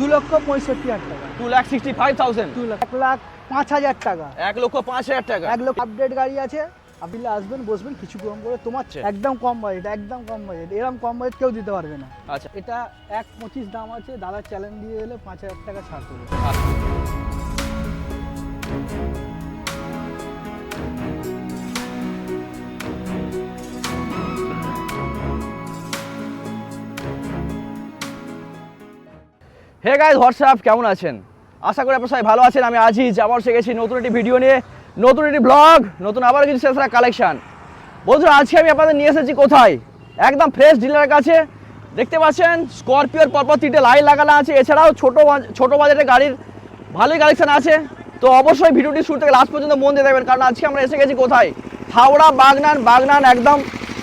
দু লক্ষ পঁয়ষট্টি হাজার টাকা। Two lakh sixty five thousand দু লাখ এক লাখ পাঁচ হাজার টাকা। এক লক্ষ পাঁচ হাজার টাকা। এক লক্ষ আপডেট গাড়ি আছে। আপনি আসবেন বসবেন কিছু কম করে তোমার আচ্ছা। একদম কম বাজেট একদম কম বাজেট এরকম কম বাজেট কেউ দিতে পারবে না। আচ্ছা। এটা এক পঁচিশ দাম আছে দাদা চ্যালেঞ্জ দিয়ে এলে পাঁচ হাজার টাকা ছাড় দেবো হে গাইজ হোয়াটসঅ্যাপ কেমন আছেন? আশা করি আপনার সবাই ভালো আছেন। আমি আজিজ আবার সে গেছি নতুন একটি ভিডিও নিয়ে, নতুন একটি ব্লগ নতুন আবার কিছু সেসরা কালেকশান বন্ধুরা, আজকে আমি আপনাদের নিয়ে এসেছি কোথায়? একদম ফ্রেশ ডিলারের কাছে। দেখতে পাচ্ছেন স্করপিওর পরপর তিনটে লাইন লাগানো আছে। এছাড়াও ছোট ছোট বাজারের গাড়ির ভালোই কালেকশান আছে। তো অবশ্যই ভিডিওটি শুরু থেকে লাস্ট পর্যন্ত মন দিয়ে দেখবেন, কারণ আজকে আমরা এসে গেছি কোথায়? হাওড়া, বাগনান বাগনান একদম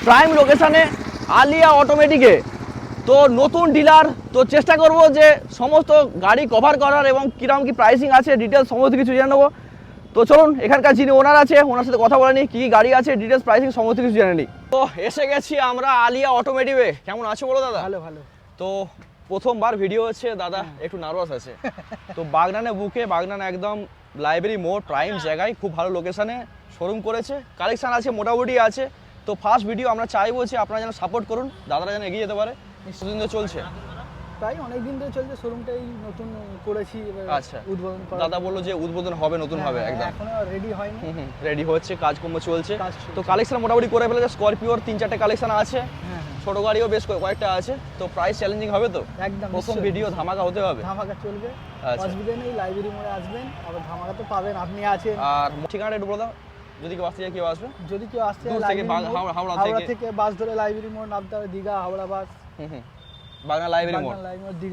প্রাইম লোকেশানে আলিয়া অটোমেটিকে তো নতুন ডিলার তো চেষ্টা করব যে সমস্ত গাড়ি কভার করার এবং কীরকম কী প্রাইসিং আছে ডিটেলস সমস্ত কিছু জেনে নেব। তো চলুন এখানকার যিনি ওনার আছে ওনার সাথে কথা বলে নিই কী কী গাড়ি আছে ডিটেলস প্রাইসিং সমস্ত কিছু জেনে নিই। তো এসে গেছি আমরা আলিয়া অটোমেটিভে কেমন আছো বলো দাদা? ভালো ভালো। তো প্রথমবার ভিডিও হচ্ছে দাদা একটু নার্ভাস আছে। তো বাগনানে বুকে বাগনান একদম লাইব্রেরি মোড় প্রাইম জায়গায় খুব ভালো লোকেশানে শোরুম করেছে। কালেকশান আছে মোটামুটি আছে। তো ফার্স্ট ভিডিও আমরা চাইব যে আপনারা যেন সাপোর্ট করুন দাদারা যেন এগিয়ে যেতে পারে। কিছুদিন তো চলছে? তাই অনেক দিন ধরে চলছে শোরুমটাই নতুন করেছি এবার আচ্ছা। উদ্বোধন করা দাদা বলল যে উদ্বোধন হবে নতুন হবে হ্যাঁ, একদম। এখনও রেডি হয়নি। রেডি হচ্ছে কাজকর্ম চলছে। তো কালেকশন মোটামুটি করে ফেলেছে স্করপিওর তিন চারটে কালেকশন আছে। হ্যাঁ হ্যাঁ। ছোট গাড়িও বেশ কয়ে- কয়েকটা আছে। তো প্রাইস চ্যালেঞ্জিং হবে তো? একদম প্রথম ভিডিও ধামাকা হতে হবে। ধামাকা চলবে। আচ্ছা। অসুবিধা নেই লাইব্রেরি মোড়ে আসবেন আবার ধামাকা তো পাবেন আপনি আছেন। আর ঠিকানাটা একটু বলে দাও যদি কেউ আসতে চায় কেউ আসবে? যদি কেউ আসতে চায় হাওড়া- থেকে। বাস ধরে লাইব্রেরি মোড় নামতে হবে দীঘা হাওড়া বাস। বাগনা লাইব্রেরি মোড়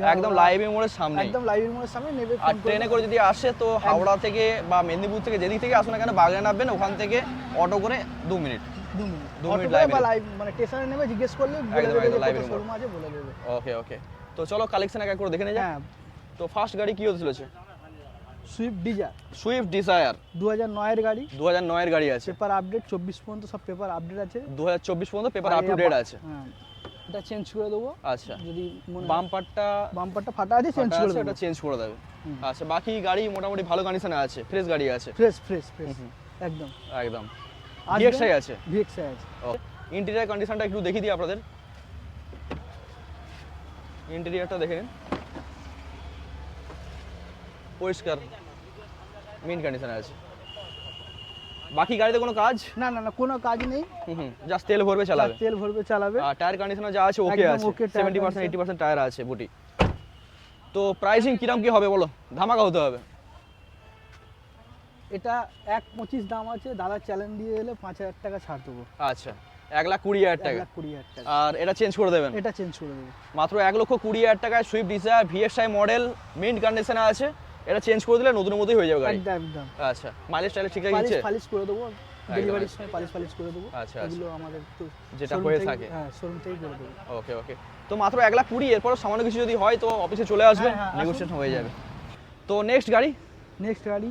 একদম। লাইব্রেরি মোড়ের সামনে। একদম লাইব্রেরি মোড়ের সামনে নেবে আর ট্রেনে করে। যদি আসে তো হাওড়া থেকে বা মেদিনীপুর থেকে যেদিক থেকে আসুন না কেন বাগনা নামবেন ওখান থেকে অটো করে দু মিনিট। দু মিনিট। দু মিনিট লাইব্রেরি। লাইভ মানে স্টেশনে নেমে জিজ্ঞেস করলে একদম, একদম লাইব্রেরি মোড়। আছে বলে দেবে। ওকে ওকে তো চলো কালেকশন এক এক করে দেখে নিয়ে যাই হ্যাঁ। তো ফার্স্ট গাড়ি কি হতে চলেছে? সুইফট ডিজার সুইফট ডিজায়ার দু হাজার নয়ের গাড়ি। দু হাজার নয়ের গাড়ি আছে। পেপার আপডেট চব্বিশ পর্যন্ত সব পেপার আপডেট আছে। দু হাজার চব্বিশ পর্যন্ত পেপার আর আপ টু এটা ডেট বা- আছে। হ্যাঁ। এটা চেঞ্জ করে দেবো। আচ্ছা। যদি মনে বাম্পারটা বাম্পারটা ফাটা আছে চেঞ্জ করে ওটা চেঞ্জ করে দেবে। আচ্ছা বাকি গাড়ি মোটামুটি ভালো কন্ডিশনে আছে ফ্রেশ গাড়ি আছে। ফ্রেশ ফ্রেশ ফ্রেশ একদম। একদম। আসবেন, ডিএক্সআই আছে? ভিএক্সআই আছে। ইন্টেরিয়ার কন্ডিশনটা একটু দেখিয়ে দিই আপনাদের। ইন্টেরিয়ারটা দেখে নিন। পরিষ্কার মেইন কন্ডিশনে আছে। বাকি গাড়িতে কোনো কাজ? না না না কোনো কাজ নেই। হুম জাস্ট তেল ভরবে চালাবে। তেল ভরবে চালাবে। আর টায়ার কন্ডিশনে যা আছে ওকে আছে। okay tire seventy percent condition। Eighty percent tyre আছে বুটি। তো প্রাইসিং কীরকম কি হবে বলো? ধামাকা হতে হবে। এটা এক পঁচিশ দাম আছে দাদা চ্যালেঞ্জ দিয়ে এলে পাঁচ হাজার টাকা ছাড় দেবো। আচ্ছা এক লাখ কুড়ি হাজার টাকা। কুড়ি হাজার টাকা। আর এটা চেঞ্জ করে দেবেন? এটা চেঞ্জ করে দেবো। মাত্র এক লক্ষ কুড়ি হাজার টাকায় Swift Dzire VXI model mint কন্ডিশনে আছে। এটা চেঞ্জ করে দিলে নতুন মতোই হয়ে যাবে গাড়ি। একদম একদম। আচ্ছা মাইলেজ টাইলেজ ঠিকঠাক পালিশ দিচ্ছে? ফালিশ করে দেবো ডেলিভারির সময় পালিশ ফালিশ করে দেবো। আচ্ছা, এগুলো আমাদের তো যেটা হয়ে থাকে। হ্যাঁ শোরুম থেকেই করে দেবো। ওকে ওকে তো মাত্র এক লাখ কুড়ি এরপর সামান্য কিছু যদি হয় তো অফিসে চলে আসবে হ্যাঁ, হ্যাঁ, নেগোসিয়েশন হয়ে যাবে। তো নেক্সট গাড়ি? নেক্সট গাড়ি?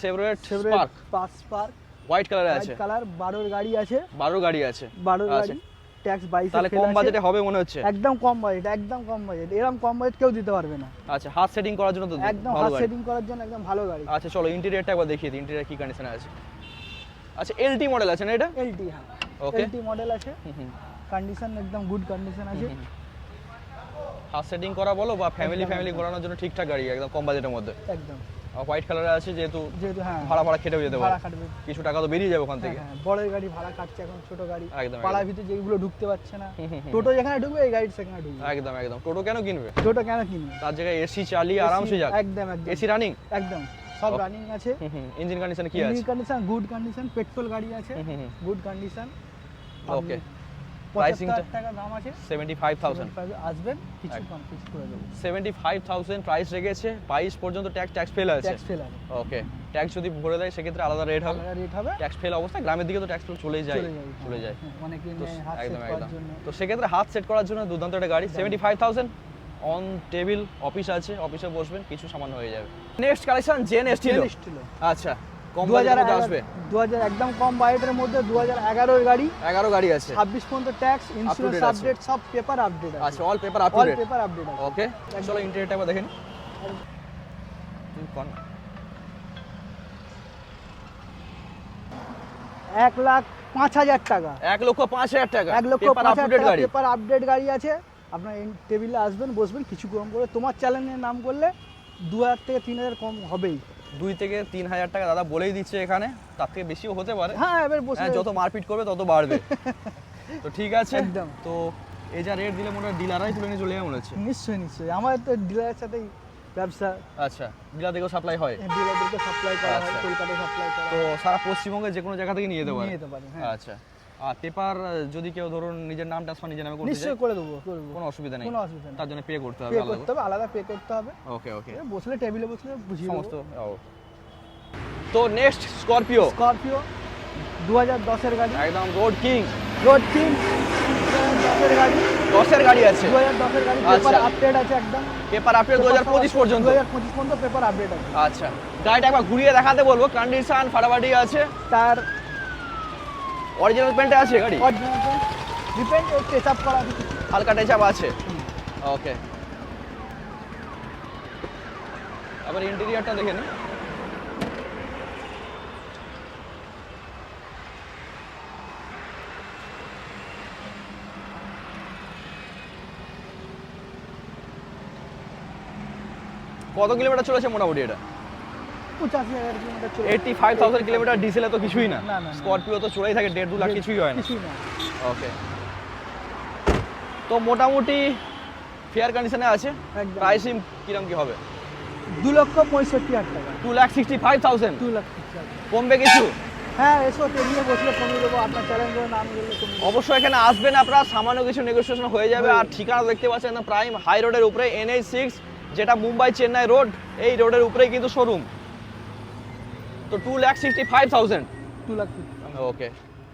সেভরেট ফেভারিট স্পার্ক পাস পার্ক হোয়াইট কালারে আছে। কালার বারোর গাড়ি আছে। বারো গাড়ি আছে। বারোর আচ্ছা। গাড়ি। ট্যাক্স বাইশ তাহলে কম বাজেটে হবে মনে হচ্ছে? একদম কম বাজেট একদম কম বাজেট এরকম কম বাজেট কেউ দিতে পারবে না। আচ্ছা হাত সেটিং করার জন্য তো একদম হাত সেটিং করার জন্য একদম ভালো গাড়ি। আচ্ছা চলো ইন্টেরিয়রটা একবার দেখিয়ে দিই ইন্টেরিয়র কি কন্ডিশনে আছে। আচ্ছা এলটি মডেল আছে না এটা? এলটি হ্যাঁ। Okay. এলটি মডেল আছে। কন্ডিশন একদম গুড কন্ডিশন আছে। হাত সেটিং করা বলো বা ফ্যামিলি ফ্যামিলি। করানোর জন্য ঠিকঠাক গাড়ি একদম কম বাজেটের মধ্যে। একদম। হোয়াইট কালারে আছে যেহেতু যেহেতু হ্যাঁ। ভাড়া ভাড়া খেটেও যেতে পারে। কিছু টাকা তো বেরিয়ে যাবে ওখান হ্যাঁ, থেকে। হ্যাঁ, বড়ের গাড়ি ভাড়া কাটছে এখন ছোট গাড়ি। একদম, পাড়ার ভিতরে যেগুলো ঢুকতে পারছে না। টোটো যেখানে ঢুকবে এই গাড়ি সেখানে ঢুকবে। একদম একদম। টোটো কেন কিনবে? টোটো কেন কিনবে? তার জায়গায় এসি চালিয়ে আরামসে যাক। একদম একদম। এসি রানিং একদম। সব রানিং আছে। ইঞ্জিন কন্ডিশন কি আছে? কন্ডিশন গুড কন্ডিশন পেট্রোল গাড়ি আছে। গুড কন্ডিশন ওকে প্রাইসিং Pricing-টা? টাকা দাম আছে। সেভেন্টি ফাইভ থাউজেন্ড আসবেন কিছু কম কিছু করে দেবো। সেভেন্টি ফাইভ থাউজেন্ড প্রাইস রেখেছে বাইশ পর্যন্ত ট্যাক্স ট্যাক্স ফেল আছে। ট্যাক্স ফেল আছে। ওকে ট্যাক্স যদি ভরে দেয় সেক্ষেত্রে আলাদা রেট হবে। আলাদা রেট হবে। ট্যাক্স ফেল অবস্থায় গ্রামের দিকে তো ট্যাক্স চলেই যায় চলে যায়। হ্যাঁ, অনেকে হাত একদম সেট করার জন্য। তো সেক্ষেত্রে হাত সেট করার জন্য দুর্দান্ত একটা গাড়ি seventy five thousand on table office আছে অফিসে বসবেন কিছু সামান্য হয়ে যাবে। নেক্সট কালেকশন জেন এসটিল আচ্ছা। দু হাজার আসবে? দু হাজার একদম কম বাজেটের মধ্যে দু হাজার এগারোর গাড়ি। এগারো গাড়ি আছে। ছাব্বিশ পর্যন্ত ট্যাক্স ইন্স্যুরেন্স আপডেট সব পেপার আপডেট আছে। All paper up all paper update আছে। ওকে চলো ইন্টারনেটটা একবার দেখেন তুই কর না। এক লাখ পাঁচ হাজার টাকা। এক লক্ষ পাঁচ হাজার টাকা। এক লক্ষ পাঁচ হাজার টাকা পেপার আপডেট গাড়ি আছে। আপনার টেবিলে আসবেন বসবেন কিছু কম করে। তোমার চ্যানেলের নাম করলে দু হাজার থেকে তিন হাজার কম হবেই। দুই থেকে তিন হাজার টাকা দাদা বলেই দিচ্ছে এখানে। তার থেকে বেশিও হতে পারে। হ্যাঁ এবার বসে হ্যাঁ যত মারপিট করবে তত বাড়বে। তো ঠিক আছে। একদম। তো এই যা রেট দিলে মনে হয় ডিলাররাই তুলে নিয়ে চলে যাবে মনে হচ্ছে। নিশ্চয়ই নিশ্চয়ই। আমার তো ডিলারের সাথেই ব্যবসা। আচ্ছা ডিলার থেকেও সাপ্লাই হয়? ডিলারদেরকে সাপ্লাই করা হয় আচ্ছা। কলকাতায় সাপ্লাই করা তো সারা পশ্চিমবঙ্গে যে কোনো জায়গা থেকে নিয়ে যেতে পারে? নিয়ে যেতে পারে হ্যাঁ। আচ্ছা। আর পেপার যদি কেউ ধরুন নিজের নাম ট্রান্সফার নিজের নামে করতে চায় নিশ্চয়ই করে দেবো। কোনো অসুবিধা নেই। কোনো অসুবিধা নেই। তার জন্য পে করতে হবে আলাদা করতে হবে আলাদা পে করতে হবে। ওকে ওকে বসলে টেবিলে বসলে বুঝিয়ে সমস্ত। তো নেক্সট স্করপিও স্করপিও দু হাজার দশের গাড়ি। একদম রোড কিং রোড কিং দশের গাড়ি। দশের গাড়ি আছে। দু হাজার দশের গাড়ি আচ্ছা। পেপার আপডেট আছে একদম। পেপার আপডেট দু হাজার পঁচিশ পর্যন্ত। দু হাজার পঁচিশ পর্যন্ত পেপার আপডেট আছে। আচ্ছা। গাড়িটা একবার ঘুরিয়ে দেখাতে বলব। কন্ডিশন ফাটাফাটি আছে। তার অরিজিনাল পেন্টে আছে গাড়ি? ডিপেন্ড টেচ আপ করা। হালকা টেচাপ আছে? ওকে আবার ইন্টেরিয়রটা দেখে নি। কত কিলোমিটার চলেছে মোটামুটি এটা? পঁচাশি হাজার কিলোমিটার চলে ফাইভ থাউজেন্ড কিলোমিটার ডিজেলে তো কিছুই না। স্করপিও তো চলেই থাকে দেড় দু লাখ কিছুই হয় না। ওকে তো মোটামুটি ফেয়ার কন্ডিশনে আছে। প্রাইসিং কিরম কি হবে? দু লক্ষ পঁয়ষট্টি হাজার টাকা। Two lakh sixty five thousand দু লাখ। কমবে কিছু? হ্যাঁ এসো টেবিলে বসলে কমিয়ে দেবো আপনার চ্যালেঞ্জ করে নাম অবশ্যই এখানে আসবেন আপনারা সামান্য কিছু নেগোসিয়েশন হয়ে যাবে। আর ঠিকানা দেখতে পাচ্ছেন প্রাইম হাই রোডের উপরে এনএইচ সিক্স যেটা মুম্বাই চেন্নাই রোড এই রোডের উপরেই কিন্তু শোরুম তো two lakh sixty five thousand দু লাখ ওকে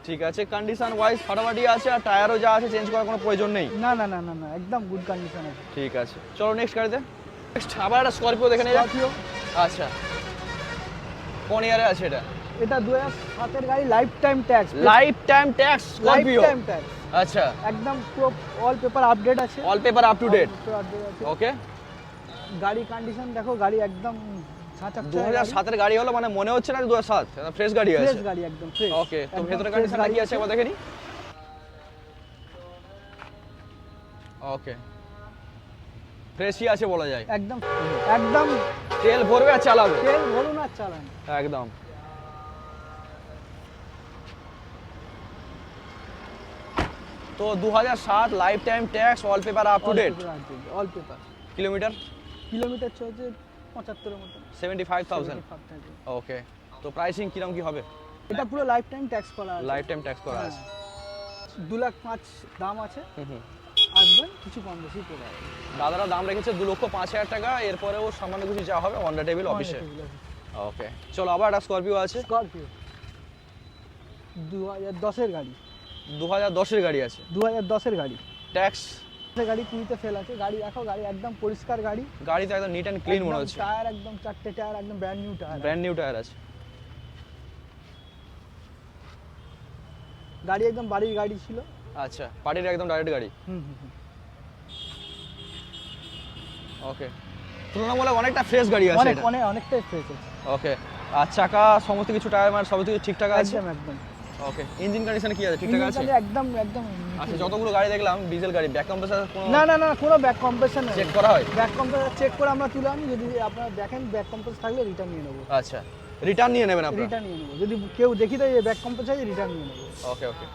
ঠিক আছে। কন্ডিশন ওয়াইজ ফাটাফাটি আছে আর টায়ারও যা আছে চেঞ্জ করার কোনো প্রয়োজন নেই। না না না না না একদম গুড কন্ডিশন আছে। ঠিক আছে। চলো নেক্সট গাড়িতে। নেক্সট আবার একটা স্করপিও দেখে যাক। আচ্ছা। কোন ইয়ারে আছে এটা? এটা দু হাজার সাতের গাড়ি life time tax life time tax Scorpio time tax আচ্ছা। একদম পুরো অল পেপার আপডেট আছে। All paper up to date. Okay গাড়ি কন্ডিশন দেখো গাড়ি একদম দু হাজার সাতের গাড়ি। হলো মানে মনে হচ্ছে না দু হাজার সাত ফ্রেশ গাড়ি আছে? ফ্রেশ গাড়ি একদম ফ্রেশ ওকে তো ভেতরে কন্ডিশন কি আছে একবার দেখে নি? ওকে ফ্রেশই আছে বলা যায়। একদম একদম। তেল ভরবে আর চালাবে। তেল ভরুন আর চালান। একদম। তো দু হাজার সাত life time tax all paper up to date all paper kilometre kilometre চলছে পঁচাত্তরের মতো সেভেন্টি ফাইভ থাউজেন্ড ওকে তো প্রাইসিং কিরম কি হবে? এটা পুরো লাইফ টাইম ট্যাক্স করা আছে। লাইফ টাইম ট্যাক্স করা হ্যাঁ। আছে দু লাখ পাঁচ দাম আছে। আসবেন কিছু কম বেশি করে দাদারা দাম রেখেছে দু লক্ষ পাঁচ হাজার টাকা এরপরেও সামান্য কিছু যা হবে অন দ্য টেবিল অফিসে ওকে চলো আবার একটা স্করপিও আছে। স্করপিও দু হাজার দশের গাড়ি। দু হাজার দশের গাড়ি আছে। দু হাজার দশের গাড়ি। ট্যাক্স গাড়ি কুড়িতে ফেল আছে। গাড়ি দেখো গাড়ি একদম পরিষ্কার গাড়ি। গাড়ি তো একদম নিট অ্যান্ড ক্লিন মনে হচ্ছে। টায়ার একদম চারটে টায়ার একদম brand new tyre brand new tyre আছে। গাড়ি একদম বাড়ির গাড়ি ছিল। আচ্ছা পার্টির একদম ডাইরেক্ট গাড়ি? হুম হুম। ওকে তুলনামূলক অনেকটা ফ্রেশ গাড়ি আছে অনেক অনেক অনেকটাই ফ্রেশ আছে। ওকে আর চাকা সমস্ত কিছু টায়ার মার সব কিছু ঠিকঠাক আছে? একদম। একদম ওকে ইঞ্জিন কন্ডিশন কি আছে? ঠিকঠাক আছে? একদম একদম আচ্ছা যতগুলো গাড়ি দেখলাম ডিজেল গাড়ি ব্যাক কম্প্রেসার কোনো না না না কোনো ব্যাক কম্প্রেশন নেই। চেক করা হয়? ব্যাক কম্প্রেসার চেক করে আমরা তুলে আনি যদি আপনারা দেখেন ব্যাক কম্প্রেস থাকলে রিটার্ন নিয়ে নেব। আচ্ছা রিটার্ন নিয়ে নেবেন আপনারা? রিটার্ন নিয়ে নেব। যদি কেউ দেখি দেয় যে ব্যাক কম্প্রেস রিটার্ন নিয়ে নেব। ওকে ওকে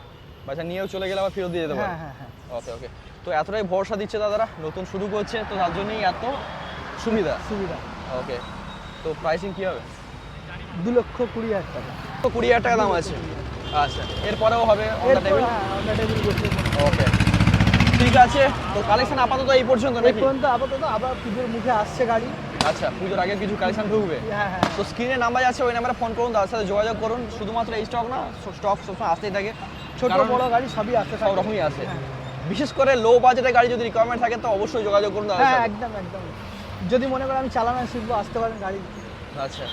আচ্ছা নিয়েও চলে গেলে আবার ফেরত দিয়ে দিতে হ্যাঁ হ্যাঁ হ্যাঁ। ওকে ওকে তো এতটাই ভরসা দিচ্ছে দাদারা নতুন শুরু করছে তো তার জন্যই এত সুবিধা। সুবিধা। ওকে তো প্রাইসিং কি হবে? দু লক্ষ কুড়ি হাজার টাকা। তো কুড়ি হাজার টাকা দাম আছে। আচ্ছা এরপরেও হবে অন দ্য টেবিল হ্যাঁ ওকে ঠিক আছে তো কালেকশন আপাতত এই পর্যন্ত নাকি? পর্যন্ত আপাতত আবার পুজোর মুখে আসছে গাড়ি। আচ্ছা পুজোর আগে কিছু কালেকশন ঢুকবে? হ্যাঁ হ্যাঁ। তো স্ক্রিনে নাম্বার আছে ওই নাম্বারে ফোন করুন তার সাথে যোগাযোগ করুন। শুধুমাত্র এই স্টক না স্টক সবসময় আসতেই থাকে। ছোট বড় গাড়ি সবই আসতে সব রকমই আসে। হ্যাঁ। বিশেষ করে লো বাজেটের গাড়ি যদি রিকোয়ারমেন্ট থাকে তো অবশ্যই যোগাযোগ করুন হ্যাঁ। একদম একদম। যদি মনে করেন আমি চালানো শিখব আসতে পারেন গাড়ি। আচ্ছা।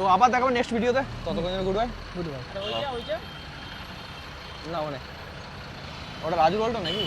তো আবার দেখাবো নেক্সট ভিডিওতে ততক্ষণ গুড বাই গুড বাই না মানে। ওটা রাজু বলটা নাকি?